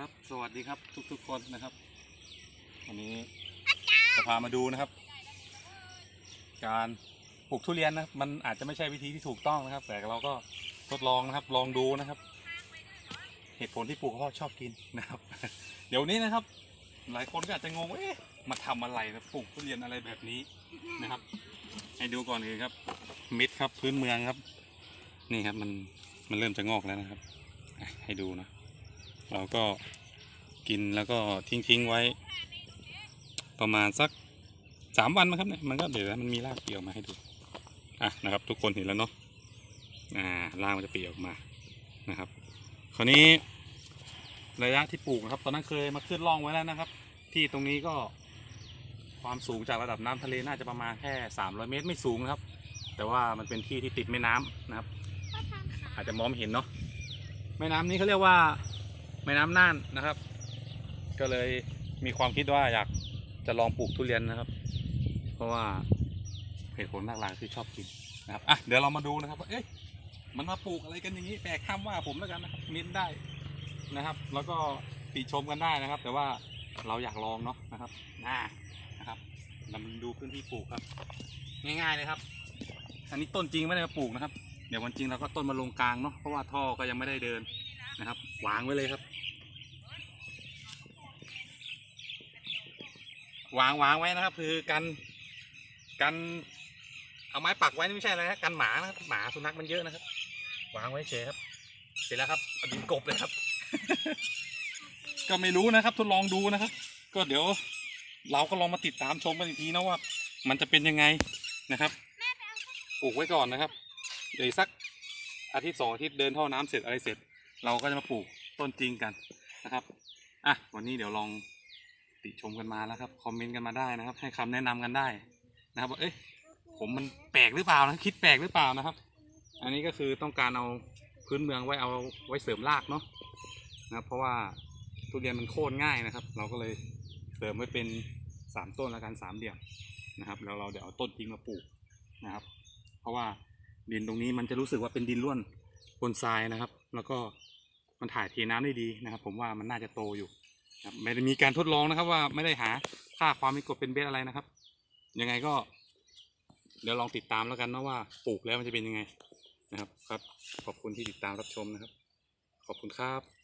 ครับ สวัสดีครับทุกๆคนนะครับ วันนี้จะพามาดูนะครับ การปลูกทุเรียนนะครับ มันอาจจะไม่ใช่วิธีที่ถูกต้องนะครับ แต่เราก็ทดลองนะครับ ลองดูนะครับ เหตุผลที่ปลูกเพราะชอบกินนะครับ เดี๋ยวนี้นะครับ หลายคนก็อาจจะงงว่าเอ๊ะมาทำอะไรนะปลูกทุเรียนอะไรแบบนี้นะครับ ให้ดูก่อนเลยครับเม็ดครับพื้นเมืองครับ นี่ครับมันมันเริ่มจะงอกแล้วนะครับอะให้ดูนะ เราก็กินแล้วก็ทิ้งทิ้งๆไว้ ประมาณสักสามวันมั้งครับเนี่ยมันก็เดี๋ยวมันมีรากเปียออกมาให้ดูอะนะครับ ทุกคนเห็นแล้วเนาะอ่ารากมันจะเปียออกมานะครับ คราวนี้ระยะที่ปลูกนะครับ ตอนนั้นเคยมาขึ้นร่องไว้แล้วนะครับ ที่ตรงนี้ก็ความสูงจากระดับน้ำทะเลน่าจะประมาณแค่ 300 เมตรไม่สูงนะครับ แต่ว่ามันเป็นที่ที่ติดแม่น้ำนะครับ อาจจะมองไม่เห็นเนาะแม่น้ำนี้เขาเรียกว่า แม่น้ำน่านนะครับ ก็เลยมีความคิดว่าอยากจะลองปลูกทุเรียนนะครับ เพราะว่าเหตุผลหลักๆที่ชอบกินนะครับอะเดี๋ยวเรามาดูนะครับว่าเอ๊ะมันมาปลูกอะไรกันอย่างนี้แปลกข้ามว่าผมแล้วกันนะครับเม้นได้นะครับ แล้วก็ติชมกันได้นะครับ แต่ว่าเราอยากลองเนาะนะครับน่านะครับเรามาดูพื้นที่ปลูกครับ ง่ายๆเลยครับ อันนี้ต้นจริงไม่ได้มาปลูกนะครับ เดี๋ยววันจริงเราก็ต้นมาลงกลางเนาะเพราะว่าท่อก็ยังไม่ได้เดิน นะครับวางไว้เลยครับ วางวางไว้นะครับ คือกันกันเอาไม้ปักไว้นี่ไม่ใช่อะไรนะกันหมานะครับหมาสุนัขมันเยอะนะครับ วางไว้เฉยครับ เสร็จแล้วครับเอาดินกบเลยครับ ก็ไม่รู้นะครับ ทดลองดูนะครับ ก็เดี๋ยว เราก็ลองมาติดตามชมกันอีกทีนะว่า มันจะเป็นยังไงนะครับปลูกไว้ก่อนนะครับ เดี๋ยวสักอาทิตย์สองอาทิตย์เดินท่อน้ำเสร็จอะไรเสร็จ เราก็จะมาปลูกต้นจริงกันนะครับอะวันนี้เดี๋ยวลองติชมกันมาแล้วครับคอมเมนต์กันมาได้นะครับ ให้คำแนะนำกันได้นะครับว่าเอ้ยผมมันแปลกหรือเปล่านะคิดแปลกหรือเปล่านะครับ อันนี้ก็คือต้องการเอาพื้นเมืองไว้เอาไว้เสริมรากเนาะนะครับเพราะว่าทุเรียนมันโค่นง่ายนะครับ เราก็เลยเสริมไว้เป็นสามต้นแล้วกันสามเดี่ยวนะครับแล้วเราเดี๋ยวเอาต้นจริงมาปลูกนะครับ เพราะว่าดินตรงนี้มันจะรู้สึกว่าเป็นดินร่วนบนทรายนะครับ แล้วก็ มันถ่ายเทน้ำได้ดีนะครับ ผมว่ามันน่าจะโตอยู่ครับไม่ได้มีการทดลองนะครับ ว่าไม่ได้หาค่าความมีกรดเป็นเบสอะไรนะครับ ยังไงก็ เดี๋ยวลองติดตามแล้วกันนะว่าปลูกแล้วมันจะเป็นยังไงนะครับ ครับ ขอบคุณที่ติดตามรับชมนะครับ ขอบคุณครับ